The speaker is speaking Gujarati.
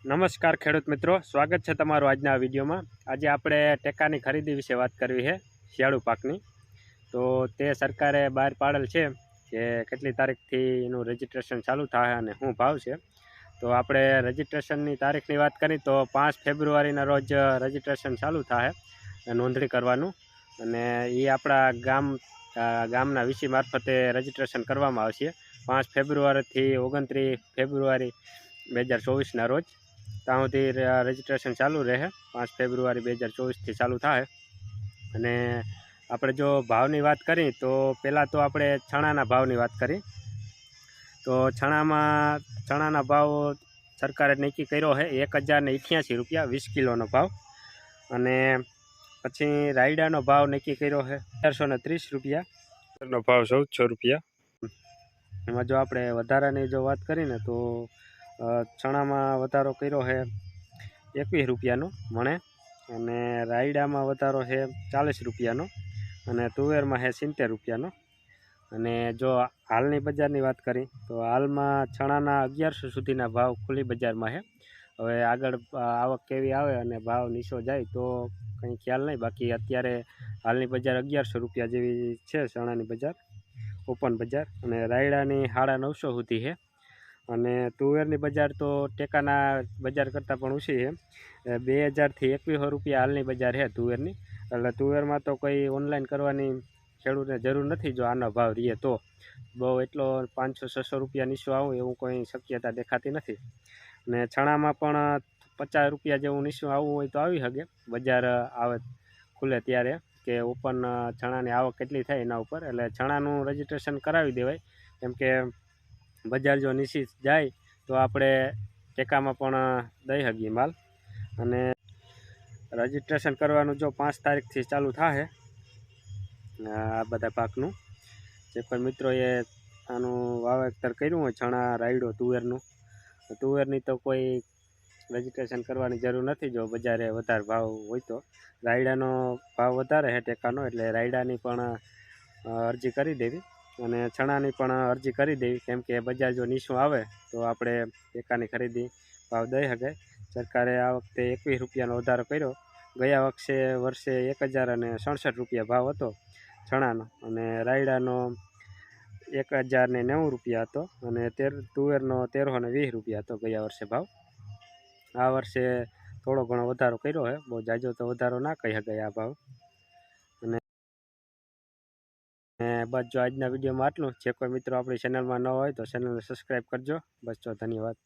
નમસ્કાર ખેડૂત મિત્રો. સ્વાગત છે તમારું આજના વિડીયોમાં. આજે આપણે ટેકાની ખરીદી વિશે વાત કરવી છે, શિયાળુ પાકની. તો તે સરકારે બહાર પાડેલ છે કે કેટલી તારીખથી એનું રજિસ્ટ્રેશન ચાલુ થાય અને શું ભાવ છે. તો આપણે રજિસ્ટ્રેશનની તારીખની વાત કરીએ તો પાંચ ફેબ્રુઆરીના રોજ રજિસ્ટ્રેશન ચાલુ થાય નોંધણી કરવાનું. અને એ આપણા ગામ ગામના વીસી મારફતે રજિસ્ટ્રેશન કરવામાં આવશે. પાંચ ફેબ્રુઆરીથી ઓગણત્રીસ ફેબ્રુઆરી બે હજાર ચોવીસના રોજ. ત્યાં સુધી રજીસ્ટ્રેશન ચાલુ રહે. પાંચ ફેબ્રુઆરી બે હજાર ચોવીસથી ચાલુ થાય. અને આપણે જો ભાવની વાત કરી તો પહેલાં તો આપણે છણાના ભાવની વાત કરી. તો છણામાં છણાના ભાવ સરકારે નક્કી કર્યો છે એક હજાર ને અઠ્યાસી રૂપિયા વીસ કિલોનો ભાવ. અને પછી રાયડાનો ભાવ નક્કી કર્યો છે અગિયારસો ને ત્રીસ રૂપિયા. નો ભાવ ચૌદસો રૂપિયા. એમાં જો આપણે વધારાની જો વાત કરીને તો ચણામાં વધારો કર્યો છે એકવીસ રૂપિયાનો મણે અને રાયડામાં વધારો છે ચાલીસ રૂપિયાનો અને તુવેરમાં છે સિત્તેર રૂપિયાનો. અને જો હાલની બજારની વાત કરી, તો હાલમાં ચણાના અગિયારસો સુધીના ભાવ ખુલ્લી બજારમાં છે. હવે આગળ આવક કેવી આવે અને ભાવ નીચો જાય, તો કંઈ ખ્યાલ નહીં. બાકી અત્યારે હાલની બજાર અગિયારસો રૂપિયા જેવી છે ચણાની બજાર, ઓપન બજાર. અને રાયડાની સાડા નવસો સુધી છે. અને તુવેરની બજાર તો ટેકાના બજાર કરતાં પણ ઓછી છે. બે હજારથી એકવીસો રૂપિયા હાલની બજાર છે તુવેરની. એટલે તુવેરમાં તો કોઈ ઓનલાઈન કરવાની ખેડૂતને જરૂર નથી જો આનો ભાવ રહીએ તો. બહુ એટલો પાંચસો, છસો રૂપિયા નીચો આવું એવું કોઈ શક્યતા દેખાતી નથી. ને છણામાં પણ પચાસ રૂપિયા જેવું નીચું આવવું હોય તો આવી શકે. બજાર આવે, ખુલે ત્યારે કે ઓપન ચણાની આવક કેટલી થાય એના ઉપર. એટલે ચણાનું રજીસ્ટ્રેશન કરાવી દેવાય. કેમ કે બજાર જો નીચી જાય, તો આપણે ટેકામાં પણ દઈ શકીએ માલ. અને રજિસ્ટ્રેશન કરવાનું જો પાંચ તારીખથી ચાલુ થશે આ બધા પાકનું. જે કોઈ મિત્રોએ આનું વાવેતર કર્યું હોય, ચણા, રાયડો, તુવેરનું તુવેરની તો કોઈ રજિસ્ટ્રેશન કરવાની જરૂર નથી. જો બજારે વધારે ભાવ હોય તો રાયડાનો ભાવ વધારે છે ટેકાનો, એટલે રાયડાની પણ અરજી કરી દેવી. અને ચણાની પણ અરજી કરી દેવી, કેમ કે બજાર જો નીચું આવે તો આપણે ટેકાની ખરીદી ભાવ દઈ શકે. સરકારે આ વખતે એકવીસ રૂપિયાનો વધારો કર્યો. ગયા વખતે વર્ષે એક હજાર અને સડસઠ રૂપિયા ભાવ હતો ચણાનો અને રાયડાનો એક હજાર ને નેવું રૂપિયા હતો અને તેર, તુવેરનો તેરસો ને વીસ રૂપિયા હતો ગયા વર્ષે ભાવ. આ વર્ષે થોડો ઘણો વધારો કર્યો છે બહુ જાજો તો વધારો ના કહી શકાય આ ભાવ. બસ જો આજના વિડીયોમાં આટલું. જે કોઈ મિત્રો આપણી ચેનલમાં ન હોય તો ચેનલને સબસ્ક્રાઈબ કરજો. બસ જો, ધન્યવાદ.